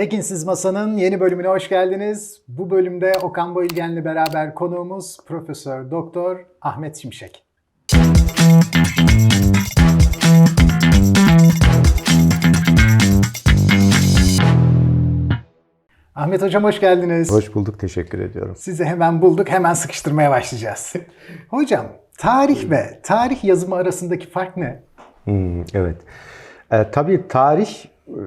Tekinsiz Masa'nın yeni bölümüne hoş geldiniz. Bu bölümde Okan Bayülgen'le beraber konuğumuz Profesör Doktor Ahmet Şimşek. Ahmet Hocam hoş geldiniz. Hoş bulduk, teşekkür ediyorum. Sizi hemen bulduk, hemen sıkıştırmaya başlayacağız. Hocam, tarih ve tarih yazımı arasındaki fark ne? Hmm, evet. E, tabii tarih e,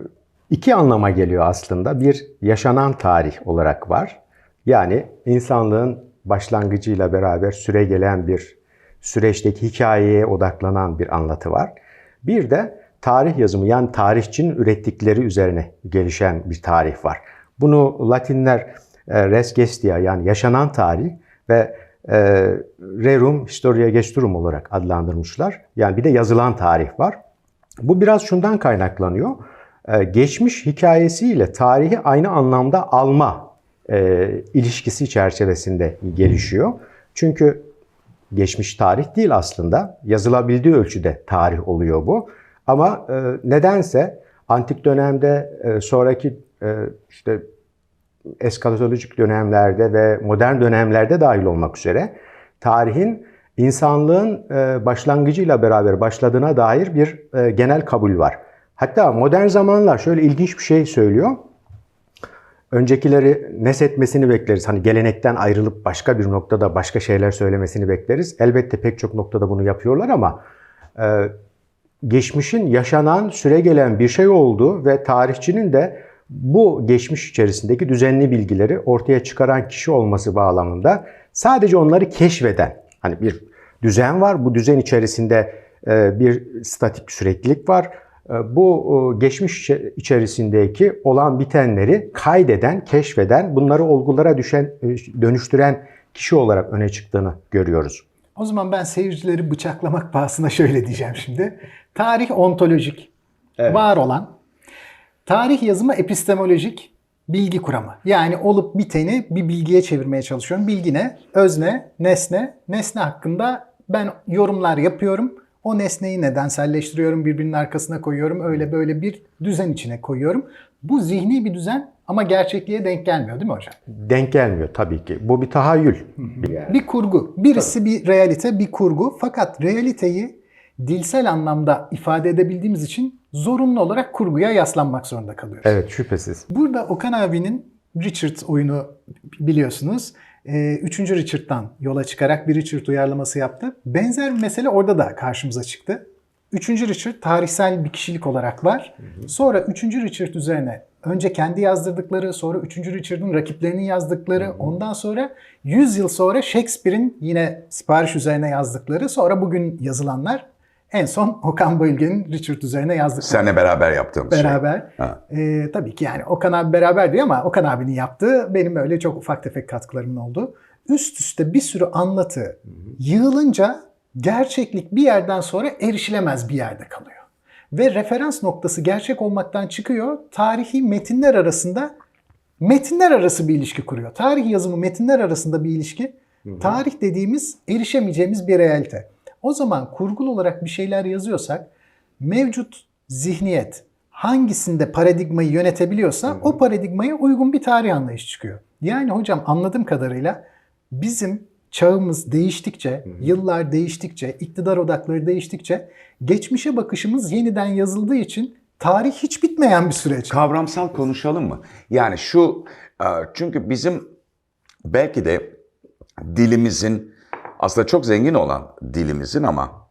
iki anlama geliyor aslında. Bir, yaşanan tarih olarak var. Yani insanlığın başlangıcıyla beraber süre gelen bir süreçteki hikayeye odaklanan bir anlatı var. Bir de tarih yazımı yani tarihçinin ürettikleri üzerine gelişen bir tarih var. Bunu Latinler e, res gestia yani yaşanan tarih ve e, rerum historia gesturum olarak adlandırmışlar. Yani bir de yazılan tarih var. Bu biraz şundan kaynaklanıyor. E, geçmiş hikayesiyle tarihi aynı anlamda alma e, ilişkisi çerçevesinde gelişiyor. Çünkü geçmiş tarih değil aslında. Yazılabildiği ölçüde tarih oluyor bu. Ama e, nedense antik dönemde sonraki işte eskatolojik dönemlerde ve modern dönemlerde dahil olmak üzere tarihin insanlığın başlangıcıyla beraber başladığına dair bir genel kabul var. Hatta modern zamanlar şöyle ilginç bir şey söylüyor. Öncekileri nesetmesini bekleriz. Hani gelenekten ayrılıp başka bir noktada başka şeyler söylemesini bekleriz. Elbette pek çok noktada bunu yapıyorlar ama e, geçmişin yaşanan, süre gelen bir şey olduğu ve tarihçinin de bu geçmiş içerisindeki düzenli bilgileri ortaya çıkaran kişi olması bağlamında sadece onları keşfeden, hani bir düzen var, bu düzen içerisinde e, bir statik süreklilik var. E, Bu e, geçmiş içerisindeki olan bitenleri kaydeden, keşfeden, bunları olgulara düşen, dönüştüren kişi olarak öne çıktığını görüyoruz. O zaman ben seyircileri bıçaklamak pahasına şöyle diyeceğim şimdi. Tarih ontolojik, Evet. var olan. Tarih yazımı epistemolojik, bilgi kuramı. Yani olup biteni bir bilgiye çevirmeye çalışıyorum. Bilgi ne? Özne, nesne. Nesne hakkında ben yorumlar yapıyorum. O nesneyi nedenselleştiriyorum, birbirinin arkasına koyuyorum. Öyle böyle bir düzen içine koyuyorum. Bu zihni bir düzen ama gerçekliğe denk gelmiyor değil mi hocam? Denk gelmiyor tabii ki. Bu bir tahayyül. Bir kurgu. Birisi bir realite, bir kurgu. Fakat realiteyi dilsel anlamda ifade edebildiğimiz için zorunlu olarak kurguya yaslanmak zorunda kalıyoruz. Evet şüphesiz. Burada Okan abinin Richard oyunu biliyorsunuz. Ee, Üçüncü Richard'dan yola çıkarak bir Richard uyarlaması yaptı. Benzer bir mesele orada da karşımıza çıktı. Üçüncü Richard tarihsel bir kişilik olarak var. Sonra Üçüncü Richard üzerine önce kendi yazdırdıkları, sonra Üçüncü Richard'ın rakiplerinin yazdıkları, ondan sonra 100 yıl sonra Shakespeare'in yine sipariş üzerine yazdıkları, sonra bugün yazılanlar, en son Okan Bayülgen'in Richard üzerine yazdıkları. Seninle beraber yaptığımız şey. Beraber. Ee, tabii ki yani Okan abi beraber diyor ama Okan abinin yaptığı benim öyle çok ufak tefek katkılarımın oldu. Üst üste bir sürü anlatı yığılınca gerçeklik bir yerden sonra erişilemez bir yerde kalıyor. Ve referans noktası gerçek olmaktan çıkıyor. Tarihi metinler arasında metinler arası bir ilişki kuruyor. Tarih yazımı metinler arasında bir ilişki. Tarih dediğimiz erişemeyeceğimiz bir realite. O zaman kurgulu olarak bir şeyler yazıyorsak mevcut zihniyet hangisinde paradigmayı yönetebiliyorsa o paradigmaya uygun bir tarih anlayışı çıkıyor. Yani hocam anladığım kadarıyla bizim çağımız değiştikçe, yıllar değiştikçe, iktidar odakları değiştikçe geçmişe bakışımız yeniden yazıldığı için tarih hiç bitmeyen bir süreç. Kavramsal konuşalım mı? Yani şu, e, çünkü bizim belki de dilimizin, aslında çok zengin olan dilimizin ama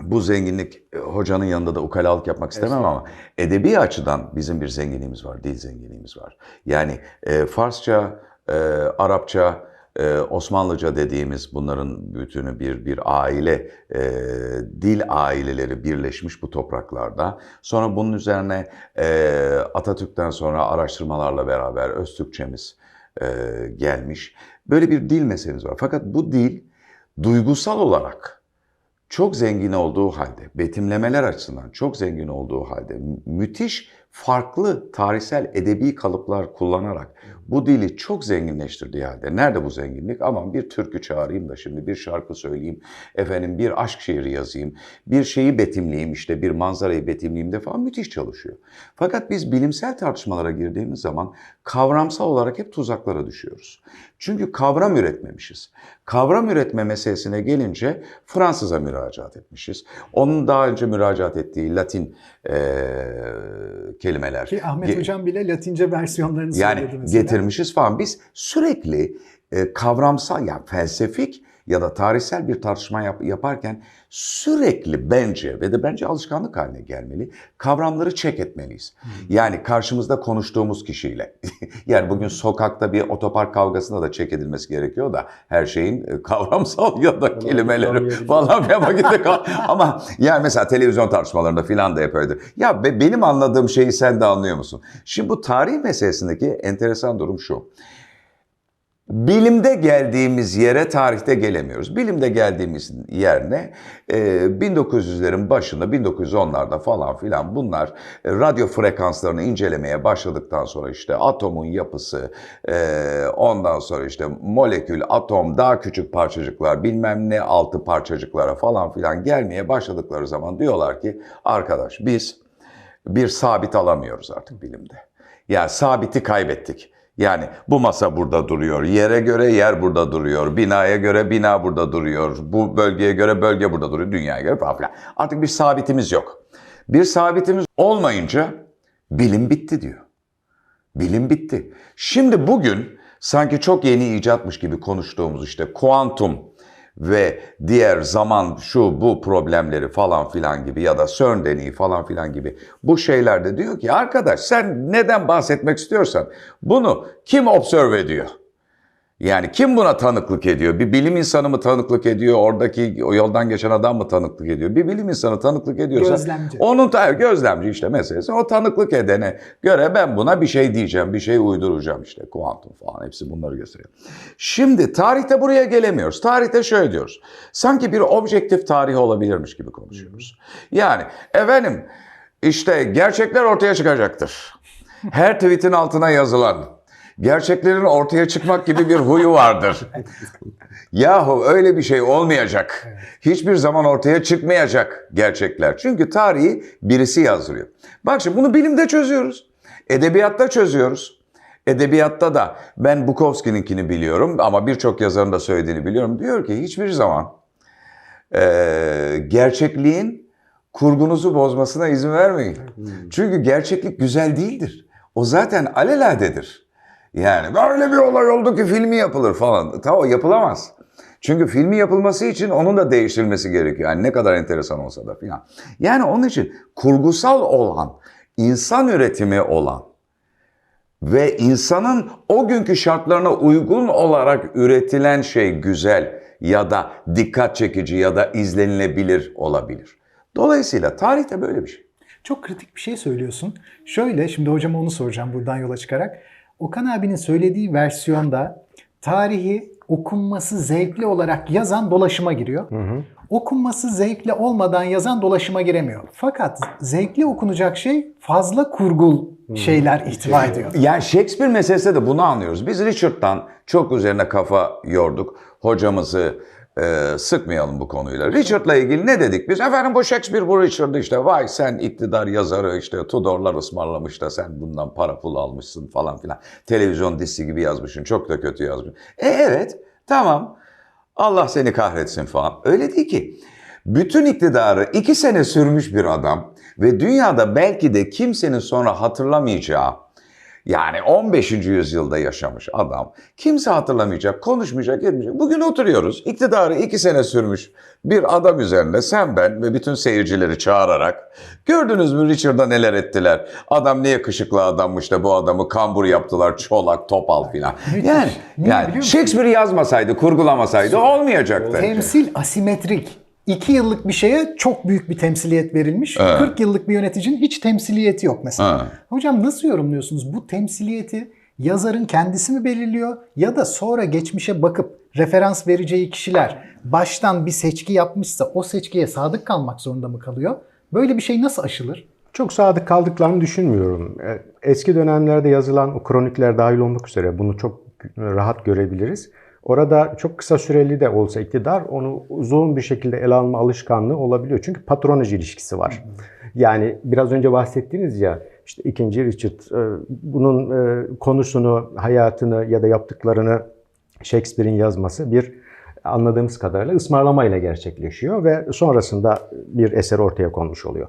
bu zenginlik e, hocanın yanında da ukalalık yapmak istemem ama edebi açıdan bizim bir zenginliğimiz var, dil zenginliğimiz var. Yani e, Farsça, e, Arapça, e, Osmanlıca dediğimiz bunların bütünü bir bir aile, e, dil aileleri birleşmiş bu topraklarda. Sonra bunun üzerine e, Atatürk'ten sonra araştırmalarla beraber Öztürkçemiz e, gelmiş. Böyle bir dil meselemiz var. Fakat bu dil duygusal olarak çok zengin olduğu halde, betimlemeler açısından çok zengin olduğu halde, mü- müthiş farklı tarihsel edebi kalıplar kullanarak bu dili çok zenginleştirdiği halde nerede bu zenginlik? Aman bir türkü çağırayım da şimdi bir şarkı söyleyeyim, efendim bir aşk şiiri yazayım, bir şeyi betimleyeyim işte bir manzarayı betimleyeyim de falan müthiş çalışıyor. Fakat biz bilimsel tartışmalara girdiğimiz zaman kavramsal olarak hep tuzaklara düşüyoruz. Çünkü kavram üretmemişiz. Kavram üretme meselesine gelince Fransız'a müracaat etmişiz. Onun daha önce müracaat ettiği Latin eee, kelimeler. Ki Ahmet Ge- Hocam bile Latince versiyonlarını yani söyledi mesela. getirmişiz falan. Biz sürekli e, kavramsal yani felsefik ya da tarihsel bir tartışma yap- yaparken sürekli bence ve de bence alışkanlık haline gelmeli. Kavramları çek etmeliyiz. Yani karşımızda konuştuğumuz kişiyle. yani bugün sokakta bir otopark kavgasında da çek edilmesi gerekiyor da her şeyin e, kavramsal ya da kelimeleri falan vakitte kal- Ama yani mesela televizyon tartışmalarında filan da hep öyledir. Ya be- benim anladığım şeyi sen de anlıyor musun? Şimdi bu tarih meselesindeki enteresan durum şu. Bilimde geldiğimiz yere tarihte gelemiyoruz. Bilimde geldiğimiz yer ne? Ee, 1900'lerin başında, 1910'larda falan filan bunlar e, radyo frekanslarını incelemeye başladıktan sonra işte atomun yapısı, e, ondan sonra işte molekül, atom, daha küçük parçacıklar, bilmem ne altı parçacıklara falan filan gelmeye başladıkları zaman diyorlar ki arkadaş biz bir sabit alamıyoruz artık bilimde. Yani sabiti kaybettik. Yani bu masa burada duruyor, yere göre yer burada duruyor, binaya göre bina burada duruyor, bu bölgeye göre bölge burada duruyor, dünyaya göre falan filan. Artık bir sabitimiz yok. Bir sabitimiz olmayınca bilim bitti diyor. Bilim bitti. Şimdi bugün sanki çok yeni icatmış gibi konuştuğumuz işte kuantum ve diğer zaman şu bu problemleri falan filan gibi ya da CERN deneyi falan filan gibi bu şeylerde diyor ki arkadaş sen neden bahsetmek istiyorsan bunu kim observe ediyor? Yani kim buna tanıklık ediyor? Bir bilim insanı mı tanıklık ediyor? Oradaki o yoldan geçen adam mı tanıklık ediyor? Bir bilim insanı tanıklık ediyorsa Gözlemci. onun ta- gözlemci işte meselesi. O tanıklık edene göre ben buna bir şey diyeceğim, bir şey uyduracağım işte. Kuantum falan hepsi bunları gösteriyor. Şimdi tarihte buraya gelemiyoruz. Tarihte şöyle diyoruz. Sanki bir objektif tarih olabilirmiş gibi konuşuyoruz. Yani efendim işte gerçekler ortaya çıkacaktır. Her tweetin altına yazılan gerçeklerin ortaya çıkmak gibi bir huyu vardır. Yahu öyle bir şey olmayacak. Hiçbir zaman ortaya çıkmayacak gerçekler. Çünkü tarihi birisi yazdırıyor. Bak şimdi bunu bilimde çözüyoruz. Edebiyatta çözüyoruz. Edebiyatta da ben Bukowski'ninkini biliyorum ama birçok yazarın da söylediğini biliyorum. Diyor ki hiçbir zaman eee, gerçekliğin kurgunuzu bozmasına izin vermeyin. Çünkü gerçeklik güzel değildir. O zaten aleladedir. Yani böyle bir olay oldu ki filmi yapılır falan. Tamam yapılamaz. Çünkü filmi yapılması için onun da değiştirilmesi gerekiyor. Yani ne kadar enteresan olsa da filan. Yani onun için kurgusal olan, insan üretimi olan ve insanın o günkü şartlarına uygun olarak üretilen şey güzel ya da dikkat çekici ya da izlenilebilir olabilir. Dolayısıyla tarihte böyle bir şey. Çok kritik bir şey söylüyorsun. Şöyle, şimdi hocama onu soracağım buradan yola çıkarak. Okan abinin söylediği versiyonda tarihi okunması zevkli olarak yazan dolaşıma giriyor. Okunması zevkli olmadan yazan dolaşıma giremiyor. Fakat zevkli okunacak şey fazla kurgul şeyler ihtiva ediyor. Yani Shakespeare meselesinde de bunu anlıyoruz. Biz Richard'dan çok üzerine kafa yorduk. Hocamızı e, sıkmayalım bu konuyla. Richard'la ilgili ne dedik biz? Efendim bu Shakespeare bu Richard'ı işte vay sen iktidar yazarı işte Tudorlar ısmarlamış da sen bundan para pul almışsın falan filan. Televizyon dizisi gibi yazmışsın çok da kötü yazmışsın. E evet tamam Allah seni kahretsin falan. Öyle değil ki. Bütün iktidarı iki sene sürmüş bir adam ve dünyada belki de kimsenin sonra hatırlamayacağı yani 15. yüzyılda yaşamış adam. Kimse hatırlamayacak, konuşmayacak, etmeyecek. Bugün oturuyoruz. iktidarı iki sene sürmüş bir adam üzerinde sen ben ve bütün seyircileri çağırarak gördünüz mü Richard'a neler ettiler? Adam ne yakışıklı adammış da bu adamı kambur yaptılar, çolak, topal filan. Yani, Niye yani? Shakespeare yazmasaydı, kurgulamasaydı olmayacaktı. Temsil asimetrik. 2 yıllık bir şeye çok büyük bir temsiliyet verilmiş. 40 yıllık bir yöneticinin hiç temsiliyeti yok mesela. Ha. Hocam nasıl yorumluyorsunuz? Bu temsiliyeti yazarın kendisi mi belirliyor ya da sonra geçmişe bakıp referans vereceği kişiler baştan bir seçki yapmışsa o seçkiye sadık kalmak zorunda mı kalıyor? Böyle bir şey nasıl aşılır? Çok sadık kaldıklarını düşünmüyorum. E, Eski dönemlerde yazılan o kronikler dahil olmak üzere bunu çok rahat görebiliriz. Orada çok kısa süreli de olsa iktidar onu uzun bir şekilde ele alma alışkanlığı olabiliyor. Çünkü patronaj ilişkisi var. Yani biraz önce bahsettiğiniz ya işte ikinci Richard e, bunun e, konusunu, hayatını ya da yaptıklarını Shakespeare'in yazması bir anladığımız kadarıyla ısmarlamayla gerçekleşiyor ve sonrasında bir eser ortaya konmuş oluyor.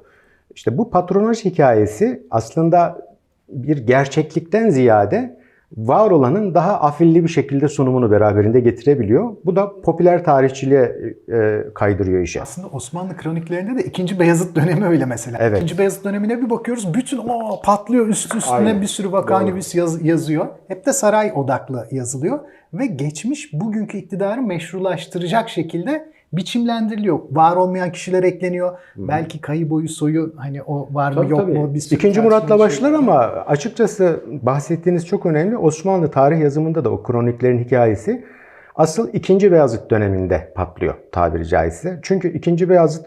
İşte bu patronaj hikayesi aslında bir gerçeklikten ziyade var olanın daha afilli bir şekilde sunumunu beraberinde getirebiliyor. Bu da popüler tarihçiliğe e, kaydırıyor işi. Aslında Osmanlı kroniklerinde de 2. Beyazıt dönemi öyle mesela. Evet. 2. Beyazıt dönemine bir bakıyoruz bütün o patlıyor üst üstüne Aynen. bir sürü vakanibüs yaz- yazıyor. Hep de saray odaklı yazılıyor ve geçmiş bugünkü iktidarı meşrulaştıracak şekilde biçimlendiriliyor. Var olmayan kişiler ekleniyor. Belki kayı boyu soyu hani o var mı Tabii, yok tabii. mu bir İkinci Murat'la başlar şey. ama açıkçası bahsettiğiniz çok önemli. Osmanlı tarih yazımında da o kroniklerin hikayesi asıl 2. Beyazıt döneminde patlıyor tabiri caizse. Çünkü 2. Beyazıt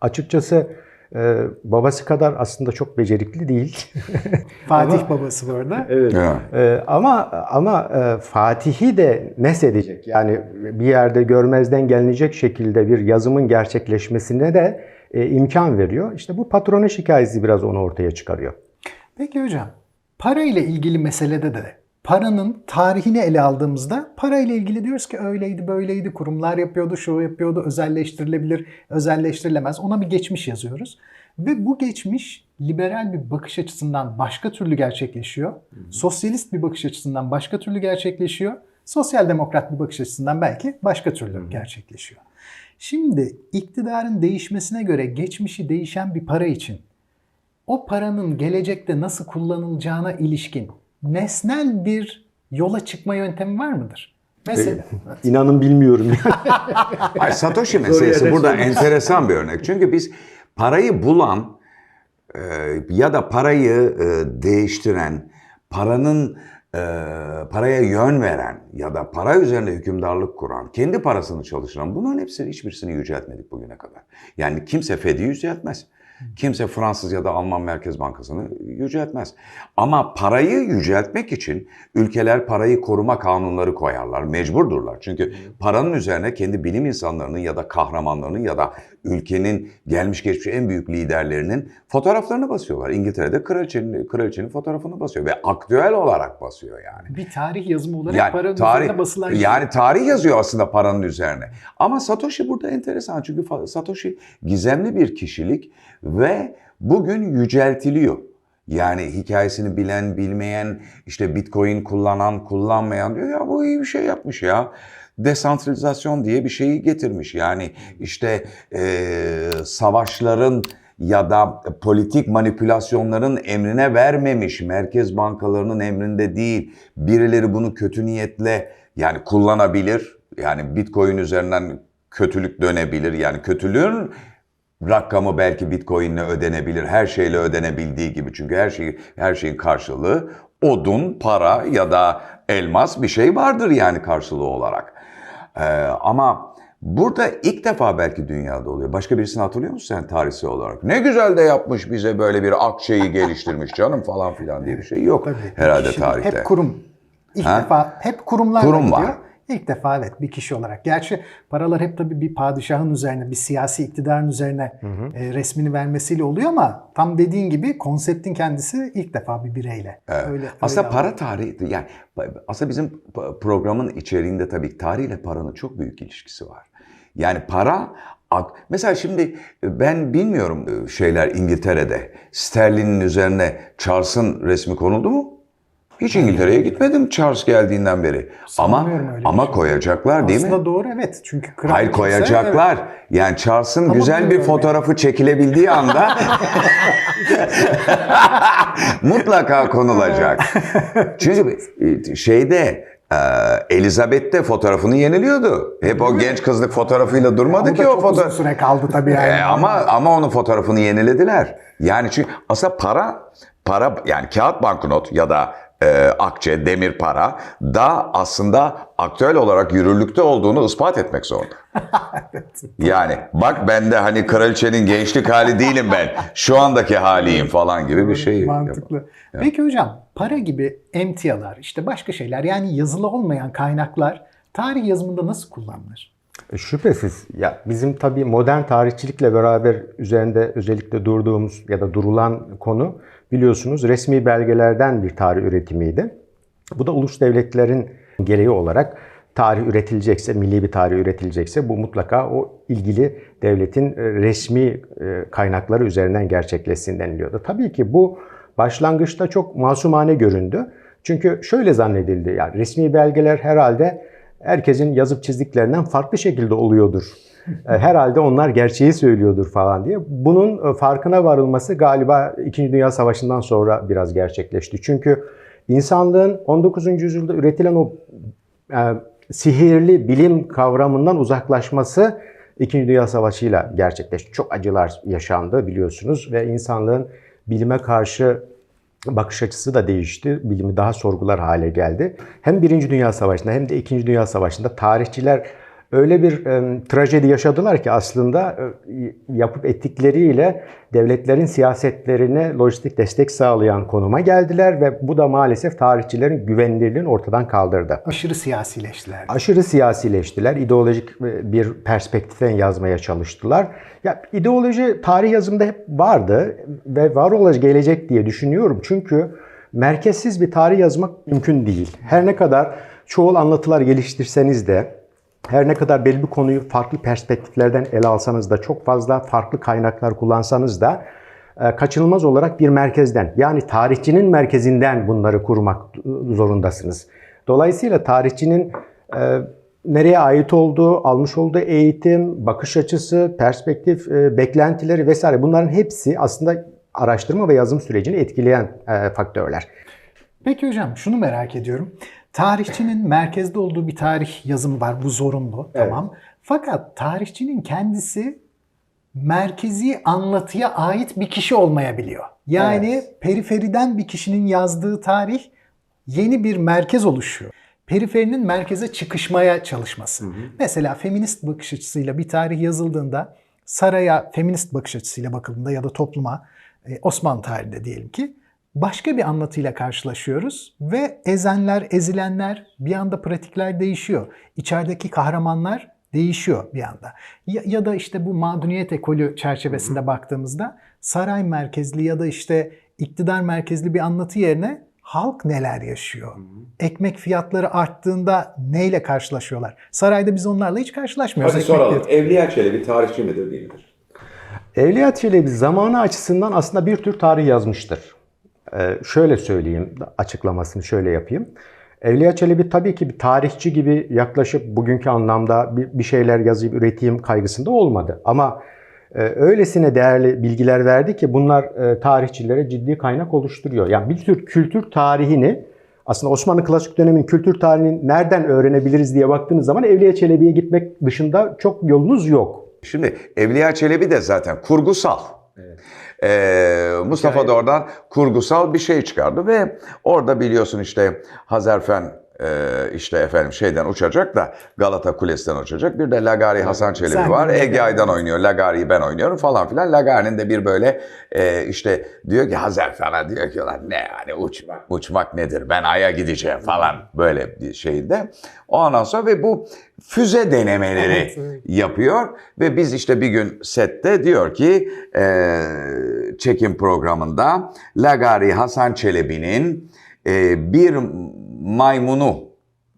açıkçası e, babası kadar aslında çok becerikli değil. Fatih babası bu arada. Ya. Ee, ama ama e, Fatih'i de nesedecek. Yani bir yerde görmezden gelinecek şekilde bir yazımın gerçekleşmesine de e, imkan veriyor. İşte bu patronaj hikayesi biraz onu ortaya çıkarıyor. Peki hocam, para ile ilgili meselede de paranın tarihini ele aldığımızda para ile ilgili diyoruz ki öyleydi böyleydi kurumlar yapıyordu şu yapıyordu özelleştirilebilir özelleştirilemez ona bir geçmiş yazıyoruz. Ve bu geçmiş liberal bir bakış açısından başka türlü gerçekleşiyor. Sosyalist bir bakış açısından başka türlü gerçekleşiyor. Sosyal demokrat bir bakış açısından belki başka türlü gerçekleşiyor. Şimdi iktidarın değişmesine göre geçmişi değişen bir para için o paranın gelecekte nasıl kullanılacağına ilişkin nesnel bir yola çıkma yöntemi var mıdır? Mesela İnanın bilmiyorum. Ay, Satoshi meselesi burada enteresan bir örnek. Çünkü biz parayı bulan e, ya da parayı e, değiştiren, paranın e, paraya yön veren ya da para üzerine hükümdarlık kuran, kendi parasını çalıştıran bunların hepsini hiçbirisini yüceltmedik bugüne kadar. Yani kimse Fed'i yüceltmez. Kimse Fransız ya da Alman Merkez Bankası'nı yüceltmez. Ama parayı yüceltmek için ülkeler parayı koruma kanunları koyarlar. Mecburdurlar. Çünkü paranın üzerine kendi bilim insanlarının ya da kahramanlarının ya da ülkenin gelmiş geçmiş en büyük liderlerinin fotoğraflarını basıyorlar. İngiltere'de kraliçenin, kraliçenin fotoğrafını basıyor ve aktüel olarak basıyor yani. bir tarih yazımı olarak Yani paranın tarih, üzerine basılan şey. yani tarih yazıyor aslında paranın üzerine. Ama Satoshi burada enteresan çünkü Satoshi gizemli bir kişilik ve bugün yüceltiliyor. Yani hikayesini bilen, bilmeyen, işte Bitcoin kullanan, kullanmayan diyor ya bu iyi bir şey yapmış ya. Desantralizasyon diye bir şeyi getirmiş. Yani işte eee, savaşların ya da politik manipülasyonların emrine vermemiş, merkez bankalarının emrinde değil. Birileri bunu kötü niyetle yani kullanabilir. Yani Bitcoin üzerinden kötülük dönebilir. Yani kötülüğün rakamı belki Bitcoin'le ödenebilir. Her şeyle ödenebildiği gibi. Çünkü her şey her şeyin karşılığı odun, para ya da elmas bir şey vardır yani karşılığı olarak. Ee, ama burada ilk defa belki dünyada oluyor. Başka birisini hatırlıyor musun sen tarihsel olarak? Ne güzel de yapmış bize böyle bir akçeyi geliştirmiş canım falan filan diye bir şey yok Tabii. herhalde Kişi- tarihte. Hep kurum. İlk Ha? defa hep kurumlarla Kurum gidiyor. İlk defa evet bir kişi olarak. Gerçi paralar hep tabii bir padişahın üzerine, bir siyasi iktidarın üzerine e, resmini vermesiyle oluyor ama tam dediğin gibi konseptin kendisi ilk defa bir bireyle. Öyle, Aslında öyle para tarihi yani aslında bizim programın içeriğinde tabii tarihle paranın çok büyük ilişkisi var. Yani para mesela şimdi ben bilmiyorum e, şeyler İngiltere'de sterlinin üzerine Charles'ın resmi konuldu mu? Hiç İngiltere'ye gitmedim Charles geldiğinden beri. Ama ama şey. koyacaklar değil mi? Aslında doğru evet. Çünkü kral Hayır kimse- koyacaklar. Yani Charles'ın güzel bir fotoğrafı çekilebildiği anda mutlaka konulacak. Çünkü e, şeyde e, Elizabeth'te fotoğrafını yeniliyordu. Hep o genç kızlık fotoğrafıyla durmadı ki o fotoğraf. süre kaldı tabii yani. E, ama ama onun fotoğrafını yenilediler. Yani çünkü aslında para para yani kağıt banknot ya da e, akçe, demir para da aslında aktüel olarak yürürlükte olduğunu ispat etmek zorunda. Yani bak ben de hani kraliçenin gençlik hali değilim ben. Şu andaki haliyim falan gibi bir şey. Mantıklı. Peki hocam para gibi emtialar işte başka şeyler yani yazılı olmayan kaynaklar tarih yazımında nasıl kullanılır? E, Şüphesiz. Ya bizim tabii modern tarihçilikle beraber üzerinde özellikle durduğumuz ya da durulan konu biliyorsunuz resmi belgelerden bir tarih üretimiydi. Bu da ulus devletlerin gereği olarak tarih üretilecekse, milli bir tarih üretilecekse bu mutlaka o ilgili devletin e, resmi e, kaynakları üzerinden gerçekleşsin deniliyordu. Tabii ki bu başlangıçta çok masumane göründü. Çünkü şöyle zannedildi yani resmi belgeler herhalde herkesin yazıp çizdiklerinden farklı şekilde oluyordur. E, Herhalde onlar gerçeği söylüyordur falan diye. Bunun e, farkına varılması galiba 2. Dünya Savaşı'ndan sonra biraz gerçekleşti. Çünkü insanlığın 19. yüzyılda üretilen o e, sihirli bilim kavramından uzaklaşması 2. Dünya Savaşı'yla gerçekleşti. Çok acılar yaşandı biliyorsunuz ve insanlığın bilime karşı bakış açısı da değişti. Bilimi daha sorgular hale geldi. Hem Birinci Dünya Savaşı'nda hem de İkinci Dünya Savaşı'nda tarihçiler öyle bir e, trajedi yaşadılar ki aslında e, yapıp ettikleriyle devletlerin siyasetlerine lojistik destek sağlayan konuma geldiler ve bu da maalesef tarihçilerin güvenilirliğini ortadan kaldırdı. Aşırı siyasileştiler. Aşırı siyasileştiler. İdeolojik e, bir perspektiften yazmaya çalıştılar. Ya ideoloji tarih yazımında hep vardı ve var olacak gelecek diye düşünüyorum. Çünkü merkezsiz bir tarih yazmak mümkün değil. Her ne kadar çoğul anlatılar geliştirseniz de her ne kadar belli bir konuyu farklı perspektiflerden ele alsanız da çok fazla farklı kaynaklar kullansanız da e, kaçınılmaz olarak bir merkezden yani tarihçinin merkezinden bunları kurmak zorundasınız. Dolayısıyla tarihçinin e, nereye ait olduğu, almış olduğu eğitim, bakış açısı, perspektif, e, beklentileri vesaire bunların hepsi aslında araştırma ve yazım sürecini etkileyen e, faktörler. Peki hocam şunu merak ediyorum. Tarihçinin merkezde olduğu bir tarih yazımı var. Bu zorunlu. Tamam. Fakat tarihçinin kendisi merkezi anlatıya ait bir kişi olmayabiliyor. Yani periferiden bir kişinin yazdığı tarih yeni bir merkez oluşuyor. Periferinin merkeze çıkışmaya çalışması. Mesela feminist bakış açısıyla bir tarih yazıldığında saraya feminist bakış açısıyla bakıldığında ya da topluma e, Osmanlı tarihinde diyelim ki başka bir anlatıyla karşılaşıyoruz ve ezenler, ezilenler bir anda pratikler değişiyor. İçerideki kahramanlar değişiyor bir anda. Ya, ya da işte bu mağduniyet ekolü çerçevesinde baktığımızda saray merkezli ya da işte iktidar merkezli bir anlatı yerine halk neler yaşıyor? Ekmek fiyatları arttığında neyle karşılaşıyorlar? Sarayda biz onlarla hiç karşılaşmıyoruz. Hadi Ekmek soralım. fiyatı- Evliya Çelebi tarihçi midir değil midir? Evliya Çelebi zamanı açısından aslında bir tür tarih yazmıştır. Ee, şöyle söyleyeyim, açıklamasını şöyle yapayım. Evliya Çelebi tabii ki bir tarihçi gibi yaklaşıp bugünkü anlamda bir, bir şeyler yazıp üreteyim kaygısında olmadı. Ama e, öylesine değerli bilgiler verdi ki bunlar e, tarihçilere ciddi kaynak oluşturuyor. Yani bir tür kültür tarihini aslında Osmanlı klasik dönemin kültür tarihini nereden öğrenebiliriz diye baktığınız zaman Evliya Çelebi'ye gitmek dışında çok yolunuz yok. Şimdi Evliya Çelebi de zaten kurgusal. Ee, Mustafa da oradan kurgusal bir şey çıkardı ve orada biliyorsun işte Hazarfen e, işte efendim şeyden uçacak da Galata Kulesi'den uçacak. Bir de Lagari Hasan Çelebi Sen var. Ege Aydan oynuyor. Lagari'yi ben oynuyorum falan filan. Lagari'nin de bir böyle e, işte diyor ki Hazarfen'e diyor ki "Ulan ne yani uçmak, uçmak nedir? Ben Ay'a gideceğim falan böyle bir şeyinde. Ondan sonra ve bu füze denemeleri evet. yapıyor ve biz işte bir gün sette diyor ki e, çekim programında Lagari Hasan Çelebi'nin e, bir maymunu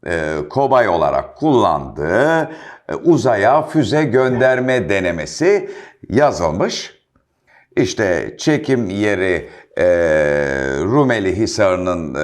e, kobay olarak kullandığı e, uzaya füze gönderme denemesi yazılmış. İşte çekim yeri e, Rumeli Hisarı'nın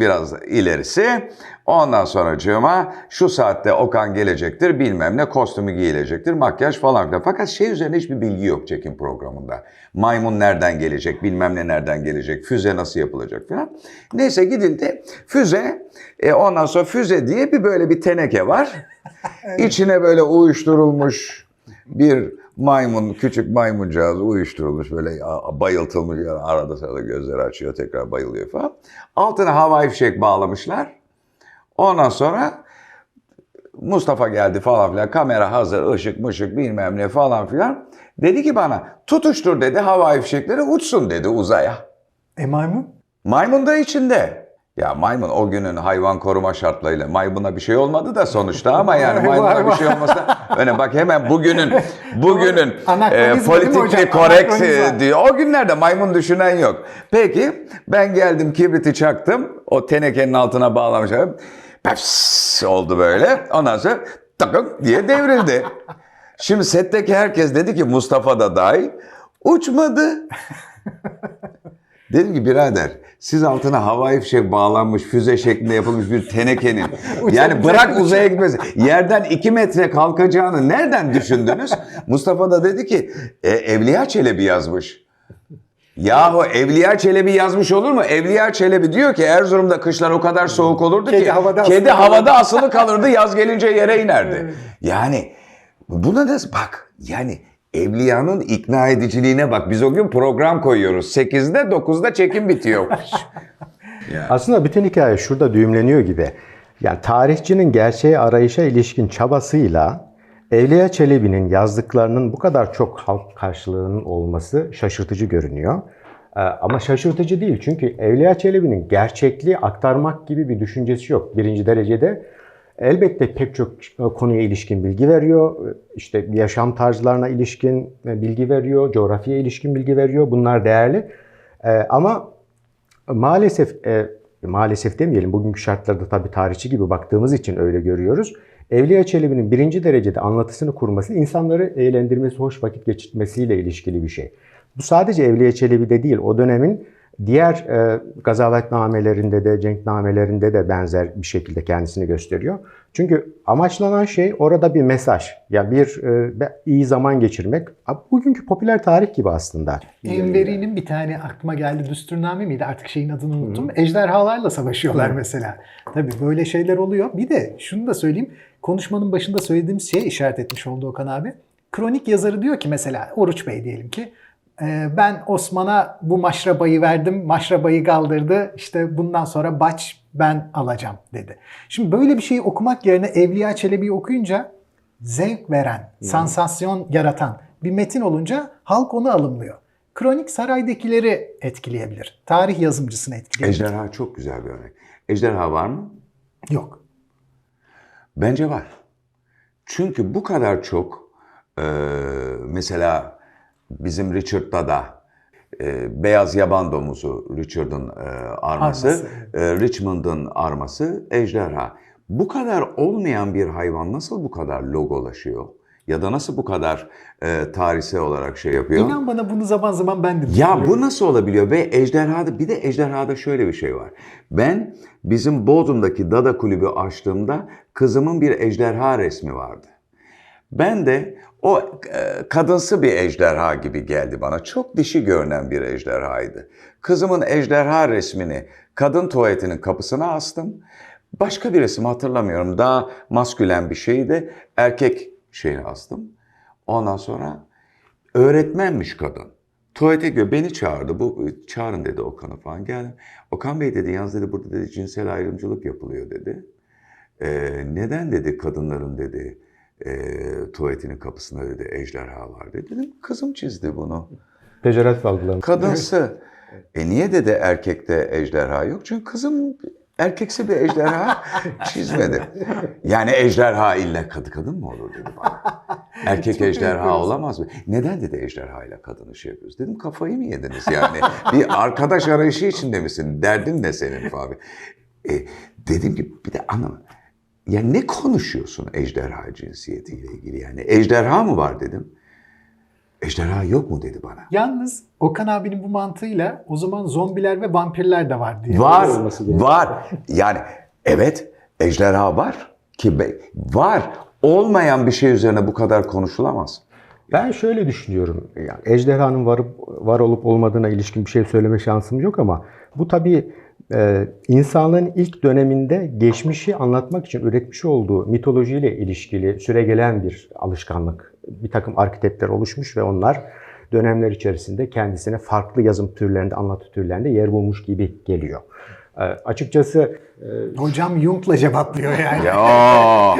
biraz ilerisi. Ondan sonra şu saatte Okan gelecektir bilmem ne kostümü giyilecektir makyaj falan filan. Fakat şey üzerine hiçbir bilgi yok çekim programında. Maymun nereden gelecek bilmem ne nereden gelecek füze nasıl yapılacak falan. Neyse gidildi füze e, ondan sonra füze diye bir böyle bir teneke var. İçine böyle uyuşturulmuş Bir maymun, küçük maymuncağız uyuşturulmuş böyle bayıltılmış yani arada sırada gözleri açıyor tekrar bayılıyor falan. Altına havai fişek bağlamışlar. Ondan sonra Mustafa geldi falan filan kamera hazır ışık mışık bilmem ne falan filan. Dedi ki bana tutuştur dedi havai fişekleri uçsun dedi uzaya. E maymun? Maymun da içinde. Ya maymun o günün hayvan koruma şartlarıyla maymuna bir şey olmadı da sonuçta ama yani maymuna bir şey olmasa öne bak hemen bugünün bugünün e, politikli korrekt e, diyor. O günlerde maymun düşünen yok. Peki ben geldim kibriti çaktım. O tenekenin altına bağlamışım. Peps oldu böyle. Ondan sonra takım diye devrildi. Şimdi setteki herkes dedi ki Mustafa da dahil uçmadı. Dedim ki birader siz altına havai fişek bağlanmış füze şeklinde yapılmış bir tenekenin yani bırak uzaya gitmesi yerden iki metre kalkacağını nereden düşündünüz? Mustafa da dedi ki e, Evliya Çelebi yazmış. Yahu Evliya Çelebi yazmış olur mu? Evliya Çelebi diyor ki Erzurum'da kışlar o kadar soğuk olurdu Kedi ki havada kedi asılı havada asılı kalırdı yaz gelince yere inerdi. Yani buna da bak yani Evliyanın ikna ediciliğine bak. Biz o gün program koyuyoruz. 8'de 9'da çekim bitiyor. Aslında bütün hikaye şurada düğümleniyor gibi. Yani tarihçinin gerçeği arayışa ilişkin çabasıyla Evliya Çelebi'nin yazdıklarının bu kadar çok halk karşılığının olması şaşırtıcı görünüyor. Ee, Ama şaşırtıcı değil çünkü Evliya Çelebi'nin gerçekliği aktarmak gibi bir düşüncesi yok. Birinci derecede elbette pek çok konuya ilişkin bilgi veriyor. İşte yaşam tarzlarına ilişkin e, bilgi veriyor, coğrafyaya ilişkin bilgi veriyor. Bunlar değerli. Ee, Ama Maalesef, e, maalesef demeyelim bugünkü şartlarda tabii tarihçi gibi baktığımız için öyle görüyoruz. Evliya Çelebi'nin birinci derecede anlatısını kurması, insanları eğlendirmesi, hoş vakit geçirmesiyle ilişkili bir şey. Bu sadece Evliya Çelebi'de değil, o dönemin diğer e, gazavetnamelerinde de, cenknamelerinde de benzer bir şekilde kendisini gösteriyor. Çünkü amaçlanan şey orada bir mesaj, ya bir e, iyi zaman geçirmek. Bugünkü popüler tarih gibi aslında. Enveri'nin bir tane aklıma geldi düsturname miydi artık şeyin adını unuttum. Ejderhalarla savaşıyorlar mesela. Tabii böyle şeyler oluyor. Bir de şunu da söyleyeyim. Konuşmanın başında söylediğimiz şeye işaret etmiş oldu Okan abi. Kronik yazarı diyor ki mesela Oruç Bey diyelim ki "E, ben Osman'a bu maşrabayı verdim, maşrabayı kaldırdı. İşte bundan sonra baç ben alacağım dedi. Şimdi böyle bir şeyi okumak yerine Evliya Çelebi'yi okuyunca zevk veren, sansasyon yaratan bir metin olunca halk onu alımlıyor. Kronik saraydakileri etkileyebilir. Tarih yazımcısını etkileyebilir. Ejderha çok güzel bir örnek. Ejderha var mı? Yok. Bence var. Çünkü bu kadar çok e, mesela bizim Richard'da da e, beyaz yaban domuzu Richard'ın e, arması, Arması, e, Richmond'ın arması ejderha. Bu kadar olmayan bir hayvan nasıl bu kadar logolaşıyor? Ya da nasıl bu kadar e, tarihsel olarak şey yapıyor? İnan bana bunu zaman zaman ben de Ya bu nasıl olabiliyor? Ve ejderhada bir de ejderhada şöyle bir şey var. Ben bizim Bodrum'daki Dada Kulübü açtığımda kızımın bir ejderha resmi vardı. Ben de o e, kadınsı bir ejderha gibi geldi bana. Çok dişi görünen bir ejderhaydı. Kızımın ejderha resmini kadın tuvaletinin kapısına astım. Başka bir resim hatırlamıyorum. Daha maskülen bir şeydi. Erkek şeyini astım. Ondan sonra öğretmenmiş kadın. Tuvalete gö beni çağırdı. Bu çağırın dedi Okan'ı falan geldim. Okan Bey dedi yalnız dedi burada dedi cinsel ayrımcılık yapılıyor dedi. Ee, neden dedi kadınların dedi e, tuvaletinin kapısında dedi ejderha var dedi. Dedim kızım çizdi bunu. Pejoratif algılarımız. Kadınsı. E niye dedi erkekte ejderha yok? Çünkü kızım erkeksi bir ejderha çizmedi. Yani ejderha illa kadı kadın mı olur dedi bana. Erkek Çok ejderha olamaz mı? Neden dedi ejderha ile kadın işi yapıyoruz? Dedim kafayı mı yediniz yani? bir arkadaş arayışı içinde misin? Derdin ne senin falan. E, dedim ki bir de anlamadım. Ya ne konuşuyorsun ejderha cinsiyetiyle ilgili yani? Ejderha mı var dedim. Ejderha yok mu dedi bana. Yalnız Okan abinin bu mantığıyla o zaman zombiler ve vampirler de var diye. Var, var. Yani evet ejderha var ki var. Olmayan bir şey üzerine bu kadar konuşulamaz. Ben şöyle düşünüyorum. Yani ejderhanın varıp var olup olmadığına ilişkin bir şey söyleme şansım yok ama bu tabii e, insanlığın ilk döneminde geçmişi anlatmak için üretmiş olduğu mitolojiyle ilişkili süregelen bir alışkanlık bir takım arketipler oluşmuş ve onlar dönemler içerisinde kendisine farklı yazım türlerinde, anlatı türlerinde yer bulmuş gibi geliyor. E, açıkçası Hocam Jung'la cevaplıyor yani. Ya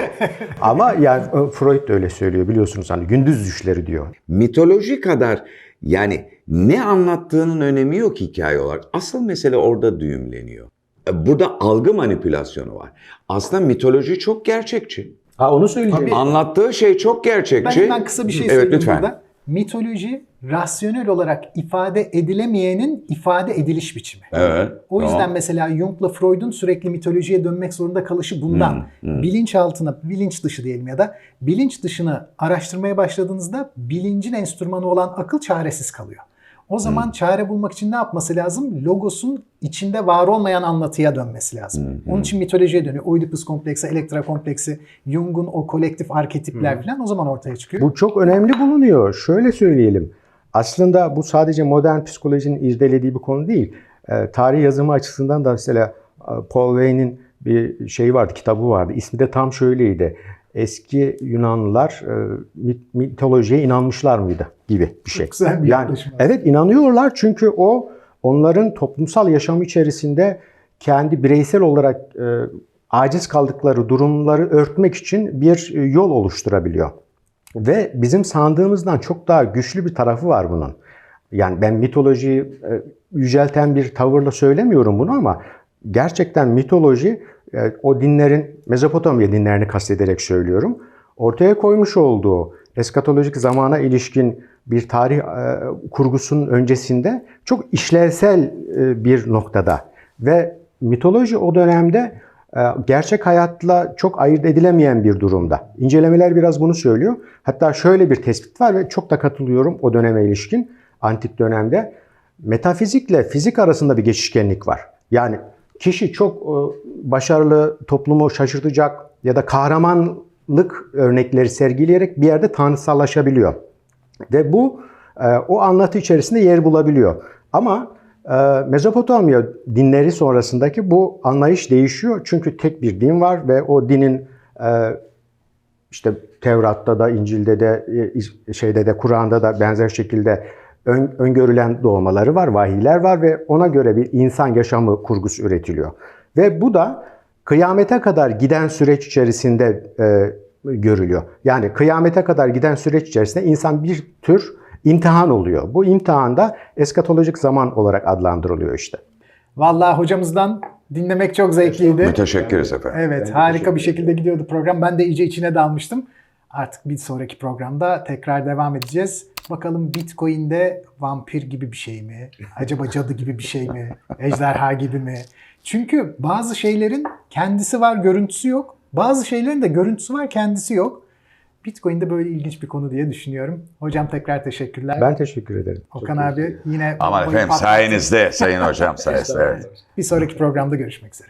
ama yani e, Freud da öyle söylüyor biliyorsunuz hani gündüz düşleri diyor. mitoloji kadar yani ne anlattığının önemi yok hikaye olarak. Asıl mesele orada düğümleniyor. E, Burada algı manipülasyonu var. Aslında mitoloji çok gerçekçi. Ha onu söyleyeceğim. Anlattığı şey çok Ben gerçekçi. hemen kısa bir şey Evet söyleyeyim lütfen. burada. Mitoloji rasyonel olarak ifade edilemeyenin ifade ediliş biçimi. Evet. O yüzden tamam. mesela Jung'la Freud'un sürekli mitolojiye dönmek zorunda kalışı bundan. Hmm, Bilinçaltına, bilinç dışı diyelim ya da bilinç dışını araştırmaya başladığınızda bilincin enstrümanı olan akıl çaresiz kalıyor. O zaman Hmm. çare bulmak için ne yapması lazım? Logosun içinde var olmayan anlatıya dönmesi lazım. Hmm, Onun için mitolojiye dönüyor. Oedipus kompleksi, Elektra kompleksi, Jung'un o kolektif arketipler Hmm. falan o zaman ortaya çıkıyor. Bu çok önemli bulunuyor. Şöyle söyleyelim. Aslında bu sadece modern psikolojinin irdelediği bir konu değil. E, tarih yazımı açısından da mesela e, Paul Wayne'in bir şeyi vardı, kitabı vardı. İsmi de tam şöyleydi. Eski Yunanlılar e, mit- mitolojiye inanmışlar mıydı gibi bir şey. güzel bir yani. Evet inanıyorlar çünkü o onların toplumsal yaşam içerisinde kendi bireysel olarak e, aciz kaldıkları durumları örtmek için bir e, yol oluşturabiliyor. Ve bizim sandığımızdan çok daha güçlü bir tarafı var bunun. Yani ben mitolojiyi e, yücelten bir tavırla söylemiyorum bunu ama gerçekten mitoloji e, o dinlerin Mezopotamya dinlerini kastederek söylüyorum. Ortaya koymuş olduğu eskatolojik zamana ilişkin bir tarih e, kurgusunun öncesinde çok işlevsel e, bir noktada ve mitoloji o dönemde gerçek hayatla çok ayırt edilemeyen bir durumda. İncelemeler biraz bunu söylüyor. Hatta şöyle bir tespit var ve çok da katılıyorum o döneme ilişkin antik dönemde. Metafizikle fizik arasında bir geçişkenlik var. Yani kişi çok e, başarılı, toplumu şaşırtacak ya da kahramanlık örnekleri sergileyerek bir yerde tanrısallaşabiliyor. Ve bu e, o anlatı içerisinde yer bulabiliyor. Ama e, Mezopotamya dinleri sonrasındaki bu anlayış değişiyor. Çünkü tek bir din var ve o dinin işte Tevrat'ta da, İncil'de de, şeyde de, Kur'an'da da benzer şekilde ön- öngörülen doğmaları var, vahiyler var ve ona göre bir insan yaşamı kurgusu üretiliyor. Ve bu da kıyamete kadar giden süreç içerisinde e, görülüyor. Yani kıyamete kadar giden süreç içerisinde insan bir tür imtihan oluyor. Bu imtihanda eskatolojik zaman olarak adlandırılıyor işte. Vallahi hocamızdan dinlemek çok zevkliydi. Müteşekkiriz efendim. Evet, harika bir şekilde gidiyordu program. Ben de iyice içine dalmıştım. Artık bir sonraki programda tekrar devam edeceğiz. Bakalım Bitcoin'de vampir gibi bir şey mi? Acaba cadı gibi bir şey mi? Ejderha gibi mi? Çünkü bazı şeylerin kendisi var, görüntüsü yok. Bazı şeylerin de görüntüsü var, kendisi yok. Bitcoin'de böyle ilginç bir konu diye düşünüyorum. Hocam tekrar teşekkürler. Ben teşekkür ederim. Okan abi yine Aman efendim patlattı. sayenizde sayın hocam sayesinde. Evet. Bir sonraki programda görüşmek üzere.